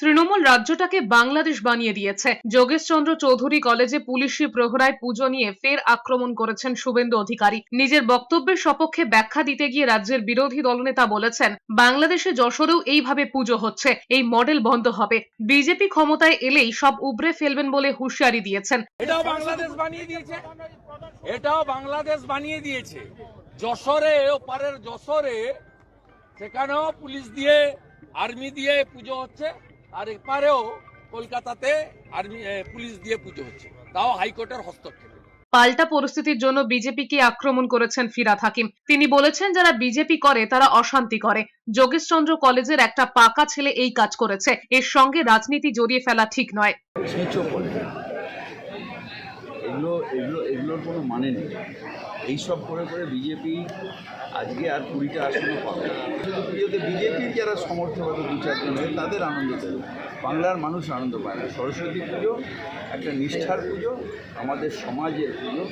তৃণমূল রাজ্যটাকে বাংলাদেশ বানিয়ে দিয়েছে। যোগেশচন্দ্র চৌধুরী কলেজে পুলিশি প্রহরায় পুজো নিয়ে ফের আক্রমণ করেছেন শুভেন্দু অধিকারী। নিজের বক্তব্যের সপক্ষে ব্যাখ্যা দিতে গিয়ে রাজ্যের বিরোধী দলনেতা বলেছেন, বাংলাদেশে যশোরেও এইভাবে পুজো হচ্ছে, এই মডেল বন্ধ হবে। বিজেপি ক্ষমতায় এলেই সব উবড়ে ফেলবেন বলে হুঁশিয়ারি দিয়েছেন। এটাও বাংলাদেশ বানিয়ে দিয়েছে। এটাও বাংলাদেশ বানিয়ে দিয়েছে। যশোরে ওপারের যশোরে সেখানেও পুলিশ দিয়ে, আর্মি দিয়ে পুজো হচ্ছে। আর এপারেও কলকাতাতে আর্মি পুলিশ দিয়ে পুজো হচ্ছে। তাও হাইকোর্টের হস্তক্ষেপ। পাল্টা পরিস্থিতির জন্য বিজেপিকে আক্রমণ করেছেন ফিরাদ হাকিম? তিনি বলেছেন যারা বিজেপি করে তারা অশান্তি করে। যোগেশ চন্দ্র কলেজের একটা পাকা ছেলে এই কাজ করেছে। এর সঙ্গে রাজনীতি জড়িয়ে ফেলা ঠিক নয়। এগুলো এগুলো, এগুলোর কোনো মানে নেই। এইসব করে করে বিজেপি আজকে আর কুড়িটা আসনও পাবে। শুধু পুজোতে বিজেপির যারা সমর্থক হবে দু চারজন তাদের আনন্দ দেবে। বাংলার মানুষ আনন্দ পায় না। সরস্বতী পুজো, একটা নিষ্ঠার পুজো, আমাদের সমাজের পুজো।